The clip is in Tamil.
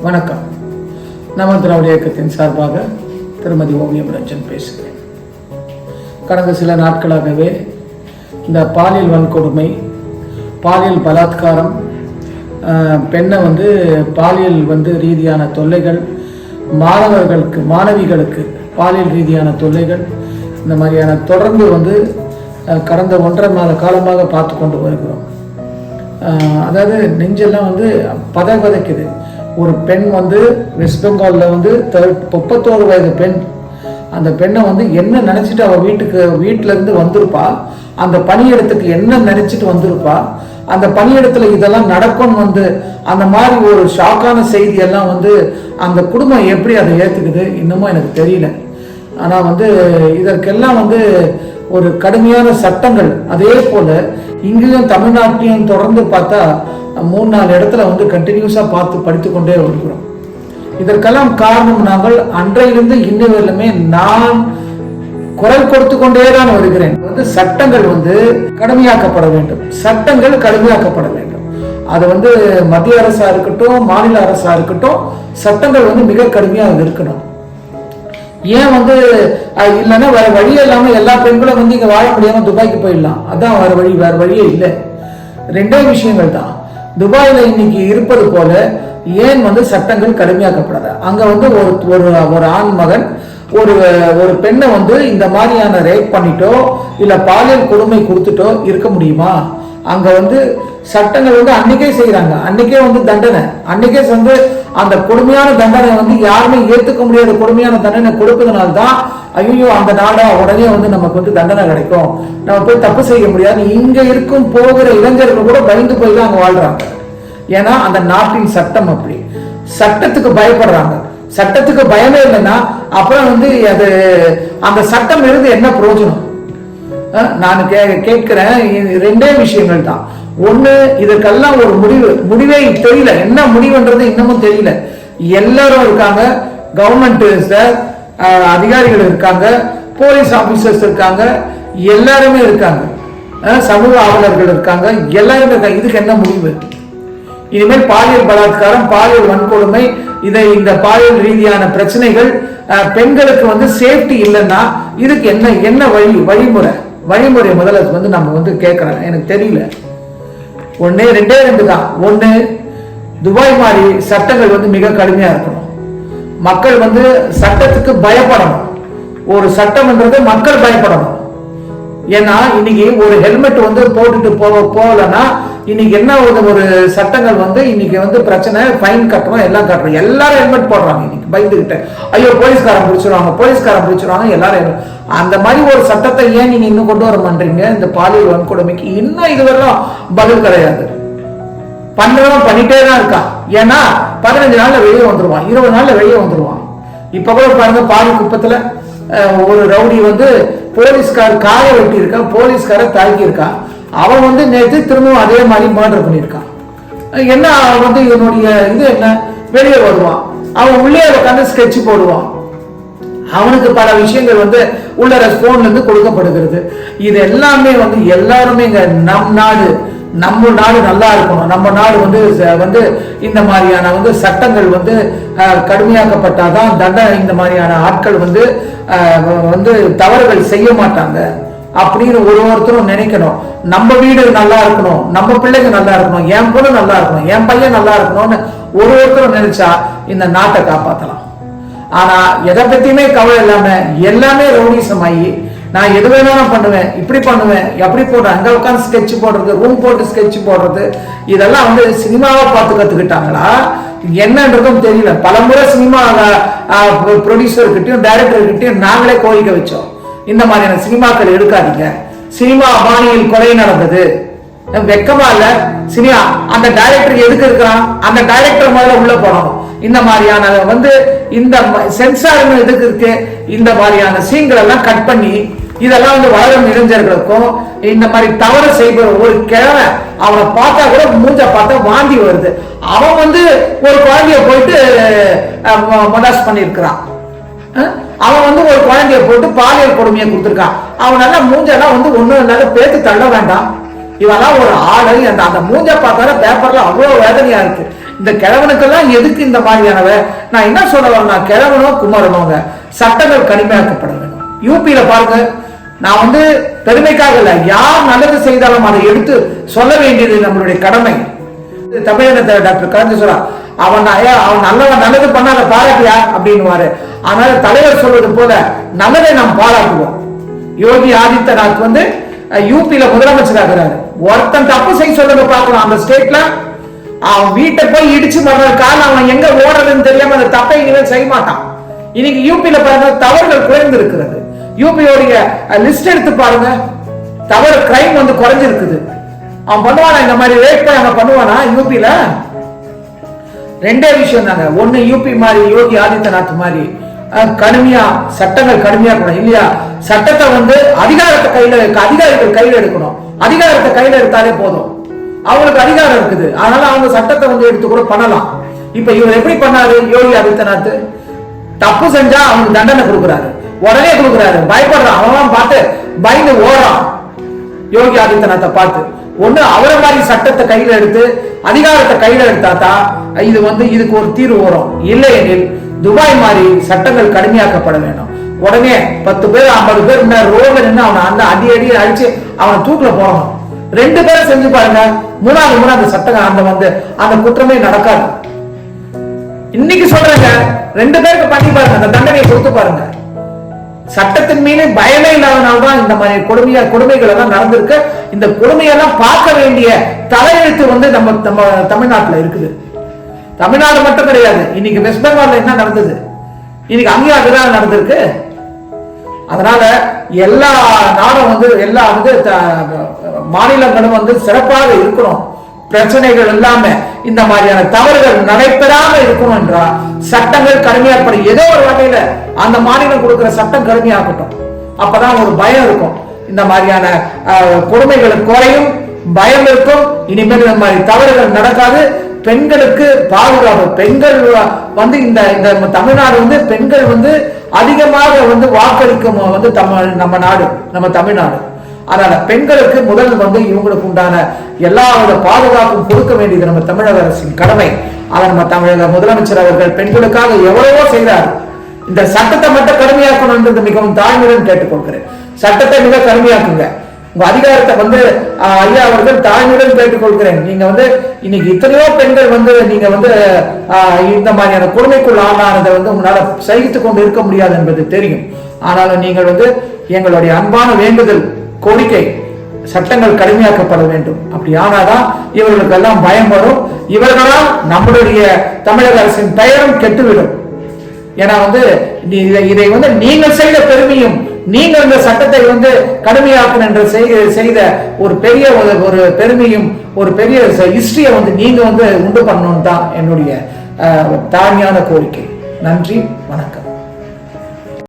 வணக்கம். நம திராவிட இயக்கத்தின் சார்பாக திருமதி ஓவியம் ரஞ்சன் பேசுகிறேன். கடந்த சில நாட்களாகவே இந்த பாலியல் வன்கொடுமை பாலியல் பலாத்காரம் பெண்ணை வந்து பாலியல் வந்து ரீதியான தொல்லைகள் மாணவர்களுக்கு மாணவிகளுக்கு பாலியல் ரீதியான தொல்லைகள் இந்த மாதிரியான தொடர்ந்து வந்து கடந்த ஒன்றரை மாத காலமாக பார்த்து கொண்டு வருகிறோம் அதாவது நெஞ்செல்லாம் வந்து பதை பதைக்குது ஒரு பெண் வந்து வெஸ்ட் பெங்காலில் வந்து தேர்ட் முப்பத்தோரு வயது பெண். அந்த பெண்ணை வந்து என்ன நினச்சிட்டு அவள் வீட்டுக்கு வீட்டிலேருந்து வந்திருப்பா? அந்த பணியிடத்துக்கு என்ன நினச்சிட்டு வந்திருப்பா? அந்த பணியிடத்தில் இதெல்லாம் நடக்கும்னு வந்து அந்த மாதிரி ஒரு ஷாக்கான செய்தியெல்லாம் வந்து அந்த குடும்பம் எப்படி அதை ஏற்றுக்குது இன்னமும் எனக்கு தெரியல. ஆனால் வந்து இதற்கெல்லாம் வந்து ஒரு கடுமையான சட்டங்கள். அதே போல் இங்கேயும் தமிழ்நாட்டிலையும் தொடர்ந்து பார்த்தா மூணு நாலு இடத்துல வந்து கண்டினியூஸாக பார்த்து படித்து கொண்டே இதற்கெல்லாம் காரணம் நாங்கள் அன்றையிலிருந்து இன்னவரிலுமே நான் குரல் கொடுத்து கொண்டே தான் வருகிறேன். வந்து சட்டங்கள் வந்து கடுமையாக்கப்பட வேண்டும். சட்டங்கள் கடுமையாக்கப்பட வேண்டும். அது வந்து மத்திய அரசா இருக்கட்டும் மாநில அரசா இருக்கட்டும் சட்டங்கள் வந்து மிக கடுமையாக இருக்கணும். ஏன் வந்து இல்லைன்னா வேற வழி இல்லாமல் எல்லா பெண்களும் வந்து இங்கே வாழ முடியாமல் துபாய்க்கு போயிடலாம். அதான் வேற வழி வேற வழியே இல்லை. ரெண்டே விஷயங்கள் தான். துபாயில் இன்னைக்கு இருப்பது போல ஏன் வந்து சட்டங்கள் கடுமையாக்கப்படாது? அங்கே வந்து ஒரு ஒரு ஒரு ஆண் மகன் ஒரு ஒரு பெண்ணை வந்து இந்த மாதிரியான ரேப் பண்ணிட்டோ இல்லை பாலியல் கொடுமை கொடுத்துட்டோ இருக்க முடியுமா? அங்கே வந்து சட்டங்கள் வந்து அன்னைக்கே செய்கிறாங்க அன்னைக்கே வந்து தண்டனை. அன்னைக்கே வந்து அந்த கொடுமையான தண்டனை வந்து யாருமே ஏத்துக்க முடியாத கொடுமையான தண்டனை கொடுப்பதனால தான் ஐயோ அந்த நாடா உடனே வந்து நமக்கு வந்து தண்டனை கிடைக்கும். நம்ம போய் தப்பு செய்ய முடியாது. இங்க இருக்கும் போகிற இளைஞர்கள் கூட பயந்து போய் தான் அங்க வாழ்றாங்க. ஏன்னா அந்த நாட்டின் சட்டம் அப்படி. சட்டத்துக்கு பயப்படுறாங்க. சட்டத்துக்கு பயமே இல்லைன்னா அப்புறம் வந்து அது அந்த சட்டம் இருந்து என்ன பிரயோஜனம்? நான் கே கேட்கிறேன் ரெண்டே விஷயங்கள் தான். ஒண்ணு இதற்கெல்லாம் ஒரு முடிவு. முடிவே தெரியல. என்ன முடிவுன்றது இன்னமும் தெரியல. எல்லாரும் இருக்காங்க. கவர்மெண்ட் அதிகாரிகள் இருக்காங்க. போலீஸ் ஆபீசர்ஸ் இருக்காங்க. எல்லாருமே இருக்காங்க. சமூக ஆவலர்கள் இருக்காங்க. எல்லாருமே இருக்காங்க. இதுக்கு என்ன முடிவு? இனிமேல் பாலியல் பலாத்காரம் பாலியல் வன்கொடுமை இதை இந்த பாலியல் ரீதியான பிரச்சனைகள் பெண்களுக்கு வந்து சேஃப்டி இல்லைன்னா இதுக்கு என்ன என்ன வழி வழிமுறை? வழிமுறை முதல்ல வந்து நம்ம வந்து கேட்கறாங்க எனக்கு தெரியல. ஒண்ணு ரெண்டே ரெண்டு தான். ஒண்ணு துபாய் மாதிரி சட்டங்கள் வந்து மிக கடுமையா இருக்கும் மக்கள் வந்து சட்டத்துக்கு பயப்படணும். ஒரு சட்டம்ன்றது மக்கள் பயப்படணும். ஏன்னா இன்னைக்கு ஒரு ஹெல்மெட் வந்து போட்டுட்டு போக போகலன்னா இன்னைக்கு என்ன ஒரு ஒரு சட்டங்கள் வந்து இன்னைக்கு வந்து பிரச்சனை ஃபைன் கட்டுறோம் எல்லாம் கட்டணும். எல்லாரும் ஹெல்மெட் போடுறாங்க இன்னைக்கு பயந்துகிட்டு. ஐயோ போலீஸ்காரன் பிடிச்சிருவாங்க போலீஸ்காரன் பிடிச்சிருவாங்க எல்லாரும். அந்த மாதிரி ஒரு சட்டத்தை ஏன் நீங்க இன்னும் கொண்டு வர மாட்டீங்க? இந்த பாலியல் வன்கொடுமைக்கு இன்னும் இதுவரையும் பதில் கிடையாது. பண்றவன் பண்ணிட்டே தான் இருக்கான். ஏன்னா பதினஞ்சு நாள்ல வெளியே வந்துருவான். இருபது நாள்ல வெளியே வந்துருவான். இப்ப கூட பாருங்க பால் குப்பத்துல ஒரு ரவுடி வந்து போலீஸ்கார் காய வெட்டி இருக்கான் போலீஸ்கார தாக்கி இருக்கான் அவன் வந்து நேற்று திரும்பவும் அதே மாதிரி மர்டர் பண்ணியிருக்கான். என்ன அவன் வந்து இவனுடைய இது என்ன? வெளியே வருவான். அவன் உள்ளே உட்காந்து ஸ்கெட்ச் போடுவான். அவனுக்கு பல விஷயங்கள் வந்து உள்ள போன்ல இருந்து கொடுக்கப்படுகிறது. இது எல்லாமே வந்து எல்லாருமே இங்க நம் நாடு நம்ம நாடு நல்லா இருக்கணும். நம்ம நாடு வந்து வந்து இந்த மாதிரியான வந்து சட்டங்கள் வந்து கடுமையாக்கப்பட்டாதான் தண்டனை இந்த மாதிரியான ஆட்கள் வந்து வந்து தவறுகள் செய்ய மாட்டாங்க. அப்படின்னு ஒரு ஒருத்தரும் நினைக்கணும். நம்ம வீடு நல்லா இருக்கணும். நம்ம பிள்ளைங்க நல்லா இருக்கணும். என் பொண்ணு நல்லா இருக்கணும். என் பையன் நல்லா இருக்கணும்னு ஒரு ஒருத்தரும் நினைச்சா இந்த நாட்டை காப்பாற்றலாம் ஆனா எதை பத்தியுமே கவலை இல்லாம எல்லாமே ரவுடிசம் ஆகி நான் எது வேணாலும் பண்ணுவேன் இப்படி பண்ணுவேன் எப்படி போடுறேன் அங்க உட்காந்து ஸ்கெட்ச் போடுறது ரூம் போட்டு ஸ்கெட்ச் போடுறது இதெல்லாம் வந்து சினிமாவை பார்த்து கத்துக்கிட்டாங்களா? என்னன்றதும் தெரியல. பல முறை சினிமா ப்ரொடியூசர்கிட்டயும் டைரக்டர்கிட்டயும் நாங்களே கோரிக்கை வச்சோம். இந்த மாதிரியான சினிமாக்கள் எடுக்காதீங்க. சினிமா பாணியில் கொலை நடந்தது. வெக்கமா இல்ல. சினிமா அந்த டைரக்டர் எதுக்கு இருக்கிறான்? அந்த டைரக்டர் முதல்ல உள்ள போனோம். இந்த மாதிரியான வந்து இந்த சென்சார் எதுக்கு இருக்கு? இந்த மாதிரியான சீன்கள் எல்லாம் கட் பண்ணி இதெல்லாம் வந்து வளரும் இளைஞர்களுக்கும் இந்த மாதிரி தவறு செய்கிற ஒரு கிழமை அவனை பார்த்தா கூட மூஞ்ச பார்த்தா வாந்தி வருது. அவன் வந்து ஒரு குழந்தைய போயிட்டு மொடாஸ் பண்ணியிருக்கிறான். அவன் வந்து ஒரு குழந்தைய போட்டு பாலியல் கொடுமையை கொடுத்துருக்கான். அவனால மூஞ்செல்லாம் வந்து ஒன்றும் இல்லாத பேத்து தள்ள வேண்டாம். இவெல்லாம் ஒரு ஆளு. அந்த அந்த மூஞ்ச பார்த்தாலும் பேப்பர்ல அவ்வளோ வேதனையா இருக்கு. இந்த கிழவனுக்கெல்லாம் எதுக்கு இந்த மாதிரியானவ? நான் என்ன சொல்ல வரேன்னா கிழவனோ குமரனோங்க சட்டங்கள் கடுமையாக்கப்பட வேண்டும் யூபியில பாருங்க நான் வந்து பெருமைக்காக இல்லை யார் நல்லது செய்தாலும் அதை எடுத்து சொல்ல வேண்டியது நம்மளுடைய கடமை. தமிழகத்தை டாக்டர் கலைஞர் அவன் ஐயா, அவன் நல்லவன் நல்லது பண்ணாத பாராட்டியா அப்படின்னுவாரு. ஆனால் தலைவர் சொல்வது போல நல்லதை நாம் பாராட்டுவோம். யோகி ஆதித்யநாத் வந்து யூபியில முதலமைச்சராகிறாரு. ஒருத்தன் தப்பு செய்ய சொல்றத பார்க்கலாம் அந்த ஸ்டேட்ல அவன் வீட்டை போய் இடிச்சு மறுநாள் காலம் அவன் எங்க ஓடுறதுன்னு தெரியாம அந்த தப்பை இனிமேல் செய்ய மாட்டான். இன்னைக்கு யூபியில பாருங்க தவறுகள் குறைந்து இருக்கிறது யூபியோடைய லிஸ்ட் எடுத்து பாருங்க. தவறு கிரைம் வந்து குறைஞ்சிருக்குது. அவன் பண்ணுவானா இந்த மாதிரி ரேட் போய் அவன் பண்ணுவானா? யூபியில ரெண்டே விஷயம் தாங்க. ஒண்ணு யூபி மாதிரி யோகி ஆதித்யநாத் மாதிரி கடுமையா சட்டங்கள் கடுமையா இருக்கணும் இல்லையா? சட்டத்தை வந்து அதிகாரத்தை கையில அதிகாரிகள் கையில எடுக்கணும். அதிகாரத்தை கையில எடுத்தாலே போதும். அவங்களுக்கு அதிகாரம் இருக்குது. அதனால அவங்க சட்டத்தை வந்து எடுத்து கூட பண்ணலாம். இப்ப இவர் எப்படி பண்ணாரு? யோகி ஆதித்யநாத் தப்பு செஞ்சா அவனுக்கு தண்டனை கொடுக்குறாரு. உடனே கொடுக்குறாரு. பயப்படுறான். அவன் பார்த்து பயந்து ஓடுறான். யோகி ஆதித்யநாத்தை பார்த்து. ஒண்ணு அவரை மாதிரி சட்டத்தை கையில எடுத்து அதிகாரத்தை கையில எடுத்தா தான் இது வந்து இதுக்கு ஒரு தீர்வு வரும். இல்லையெனில் துபாய் மாதிரி சட்டங்கள் கடுமையாக்கப்பட வேண்டும். உடனே பத்து பேர் ஐம்பது பேர் இந்த ரோட்ல நின்று அவனை அந்த அடி அடி அடிச்சு அவனை தூக்கில போடணும். ரெண்டு பேரும் செஞ்சு பாருங்க. மூணாவது முறை அந்த சட்டம் அந்த வந்து அந்த குற்றமே நடக்காது. இன்னைக்கு சொல்றேங்க ரெண்டு பேருக்கு பண்ணி பாருங்க அந்த தண்டனையை கொடுத்து பாருங்க. சட்டத்தின் மீது பயமே இல்லாதனால தான் இந்த மாதிரி கொடுமையா கொடுமைகள் எல்லாம் நடந்திருக்கு. இந்த கொடுமையெல்லாம் பார்க்க வேண்டிய தலையெழுத்து வந்து நம்ம நம்ம தமிழ்நாட்டுல இருக்குது. தமிழ்நாடு மட்டும் கிடையாது இன்னைக்கு வெஸ்ட் பெங்கால்ல என்ன நடந்தது? இன்னைக்கு அங்கேயும் அதுதான் நடந்திருக்கு. அதனால எல்லா நாடும் வந்து எல்லா வந்து த- மாநிலங்களும் வந்து சிறப்பாக இருக்கணும். பிரச்சனைகள் இல்லாம இந்த மாதிரியான தவறுகள் நடைபெறாம இருக்கணும் என்றால் சட்டங்கள் கடுமையாகப்படும் ஏதோ ஒரு வகையில அந்த மாநிலம் கொடுக்கிற சட்டம் கடுமையாகட்டும். அப்பதான் ஒரு பயம் இருக்கும். இந்த மாதிரியான கொடுமைகள் குறையும் பயம் இருக்கும். இனிமேல் இந்த மாதிரி தவறுகள் நடக்காது. பெண்களுக்கு பாதுகாப்பு. பெண்கள் வந்து இந்த இந்த தமிழ்நாடு வந்து பெண்கள் வந்து அதிகமாக வந்து வாக்களிக்கும் வந்து தமிழ் நம்ம நாடு நம்ம தமிழ்நாடு. அதனால பெண்களுக்கு முதல் வந்து இவங்களுக்கு உண்டான எல்லா வித பாதுகாப்பும் கொடுக்க வேண்டியது நம்ம தமிழக அரசின் கடமை. அதை நம்ம தமிழக முதலமைச்சர் அவர்கள் பெண்களுக்காக எவ்வளவோ செய்கிறார் இந்த சட்டத்தை மட்டும் கடுமையாக்கணும் என்று மிகவும் தாழ்மையுடன் கேட்டுக்கொள்கிறேன். சட்டத்தை மிக கடுமையாக்குங்க. உங்க அதிகாரத்தை வந்து ஐயா அவர்கள் தாயுடன் கேட்டுக்கொள்கிறேன். நீங்க வந்து இன்னைக்கு இத்தனையோ பெண்கள் வந்து நீங்க வந்து இந்த மாதிரியான கொடுமைக்குள் ஆளானதை வந்து உங்களால சகித்து கொண்டு இருக்க முடியாது என்பது தெரியும். ஆனாலும் நீங்கள் வந்து எங்களுடைய அன்பான வேண்டுதல் கோரிக்கை சட்டங்கள் கடுமையாக்கப்பட வேண்டும். அப்படி ஆனாதான் இவர்களுக்கெல்லாம் பயம் வரும். இவர்களால் நம்மளுடைய தமிழக அரசின் பெயரும் கெட்டுவிடும். ஏன்னா வந்து இதை இதை வந்து நீங்கள் செய்த பெருமையும் நீங்கள் இந்த சட்டத்தை வந்து கடுமையாக்கணும் என்று செய்த செய்த ஒரு பெரிய ஒரு ஒரு பெருமையும் ஒரு பெரிய ஹிஸ்டரியை வந்து நீங்க வந்து உண்டு பண்ணணும் தான் என்னுடைய அஹ், தாழ்மையான கோரிக்கை. நன்றி வணக்கம்.